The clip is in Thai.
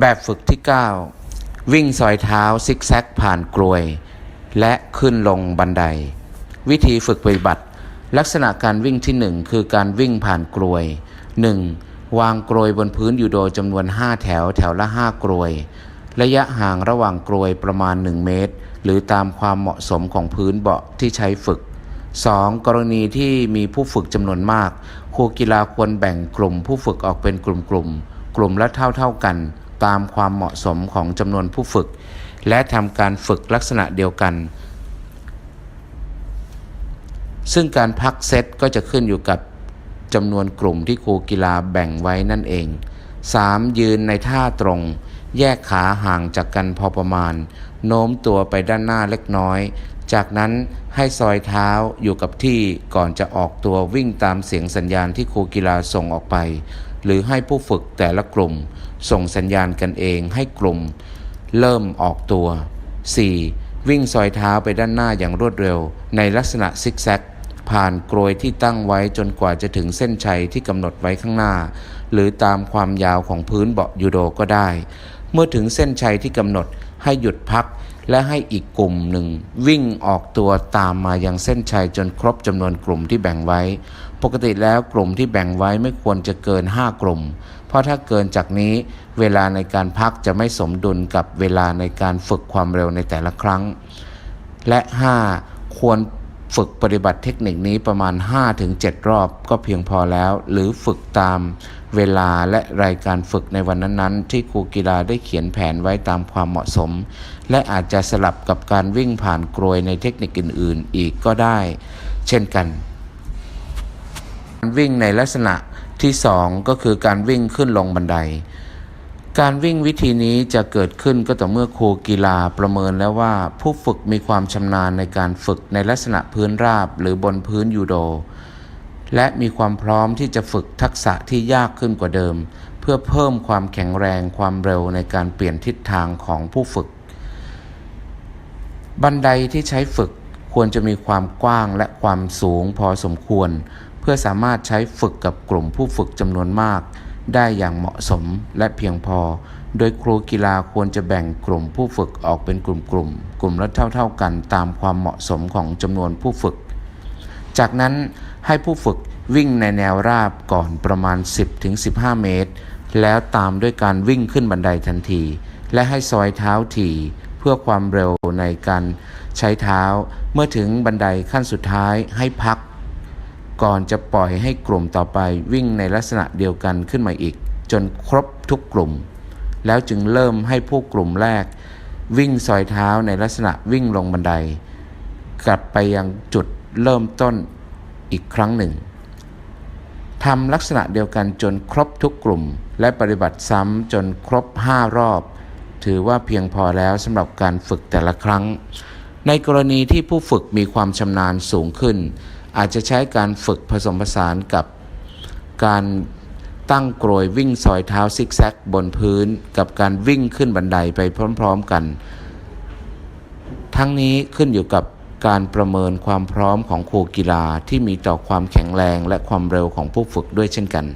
แบบฝึกที่ 9 วิ่งซอยเท้าซิกแซกผ่านกลวย และขึ้นลงบันได วิธีฝึกปฏิบัติ ลักษณะการวิ่งที่ 1 คือการวิ่งผ่านกลวย 1. วางกลวยบนพื้นอยู่โดจำนวน 5 แถวแถวละ 5 กลวย ระยะห่างระหว่างกลวยประมาณ 1 เมตร หรือตามความเหมาะสมของพื้นเบาะที่ใช้ฝึก 2. กรณีที่มีผู้ฝึกจำนวนมากครูกีฬาควรแบ่งกลุ่มผู้ฝึกออกเป็นกลุ่มๆกลุ่มละเท่าๆกัน ตามความเหมาะสมของจำนวนผู้ฝึก และทำการฝึกลักษณะเดียวกัน ซึ่งการพักเซตก็จะขึ้นอยู่กับจำนวนกลุ่มที่ครูกีฬาแบ่งไว้นั่นเอง 3. ยืนในท่าตรง แยกขาห่างจากกันพอประมาณ โน้มตัวไปด้านหน้าเล็กน้อย จากนั้นให้ซอยเท้าอยู่กับที่ก่อนจะออกตัววิ่งตามเสียงสัญญาณที่ครูกีฬาส่งออกไป หรือให้ผู้ฝึกแต่ละกลุ่ม ส่งสัญญาณกันเองให้กลุ่ม เริ่มออกตัว 4. วิ่งซอยเท้าไปด้านหน้าอย่างรวดเร็ว ในลักษณะซิกแซกผ่านกรวยที่ตั้งไว้จนกว่าจะถึงเส้นชัยที่กำหนดไว้ข้างหน้า หรือตามความยาวของพื้นเบาะยูโดก็ได้ เมื่อถึงเส้นชัยที่กำหนดให้หยุดพัก และให้อีกกลุ่มหนึ่ง วิ่งออกตัวตามมายังเส้นชัยจนครบจำนวนกลุ่มที่แบ่งไว้ ปกติแล้วกลุ่มที่แบ่งไว้ไม่ควรจะเกิน 5 กลุ่ม เพราะถ้าเกินจากนี้เวลาในการพักจะไม่สมดุลกับเวลาในการฝึกความเร็วในแต่ละครั้ง และ 5. ควรฝึกปฏิบัติเทคนิคนี้ประมาณ 5-7 รอบก็เพียงพอแล้ว หรือฝึกตาม เวลาและรายการฝึกในวันนั้นๆ ที่ครูกีฬาได้เขียนแผนไว้ตามความเหมาะสม และอาจจะสลับกับการวิ่งผ่านกรวยในเทคนิคอื่นๆ อีกก็ได้ เช่นกัน การวิ่งในลักษณะที่ 2 ก็คือการวิ่งขึ้นลงบันได การวิ่งวิธีนี้จะเกิดขึ้นก็ต่อเมื่อครูกีฬาประเมินแล้วว่า ผู้ฝึกมีความชำนาญในการฝึกในลักษณะพื้นราบหรือบนพื้นยูโด และมีความพร้อมที่จะฝึกทักษะที่ยากขึ้นกว่าเดิม เพื่อเพิ่มความแข็งแรงความเร็วในการเปลี่ยนทิศทางของผู้ฝึก บันไดที่ใช้ฝึกควรจะมีความกว้างและความสูงพอสมควร เพื่อสามารถใช้ฝึกกับกลุ่มผู้ฝึกจำนวนมาก ได้อย่างเหมาะสมและเพียงพอ โดยครูกีฬาควรจะแบ่งกลุ่มผู้ฝึกออกเป็นกลุ่มๆกลุ่มละเท่าๆกันตามความเหมาะสมของจำนวนผู้ฝึก จากนั้นให้ผู้ฝึกวิ่งในแนวราบก่อนประมาณ 10-15 เมตร แล้วตามด้วยการวิ่งขึ้นบันไดทันที และให้ซอยเท้าถี่เพื่อความเร็วในการใช้เท้า เมื่อถึงบันไดขั้นสุดท้ายให้พัก ก่อนจะปล่อยให้กลุ่มต่อไปวิ่งในลักษณะเดียวกันขึ้นมาอีก จนครบทุกกลุ่ม แล้วจึงเริ่มให้ผู้กลุ่มแรก วิ่งซอยเท้าในลักษณะวิ่งลงบันได กลับไปยังจุด เริ่มต้นอีกครั้งหนึ่งทำลักษณะเดียวกันจนครบทุกกลุ่ม และปฏิบัติซ้ำจนครบ 5 รอบ ถือว่าเพียงพอแล้วสำหรับการฝึกแต่ละครั้ง ในกรณีที่ผู้ฝึกมีความชำนาญสูงขึ้น อาจจะใช้การฝึกผสมผสานกับ การตั้งกรวยวิ่งซอยเท้าซิกแซกบนพื้น กับการวิ่งขึ้นบันไดไปพร้อม ๆกัน ทั้งนี้ขึ้นอยู่กับ การประเมินความพร้อมของครูกีฬาที่มีต่อความแข็งแรงและความเร็วของผู้ฝึกด้วยเช่นกัน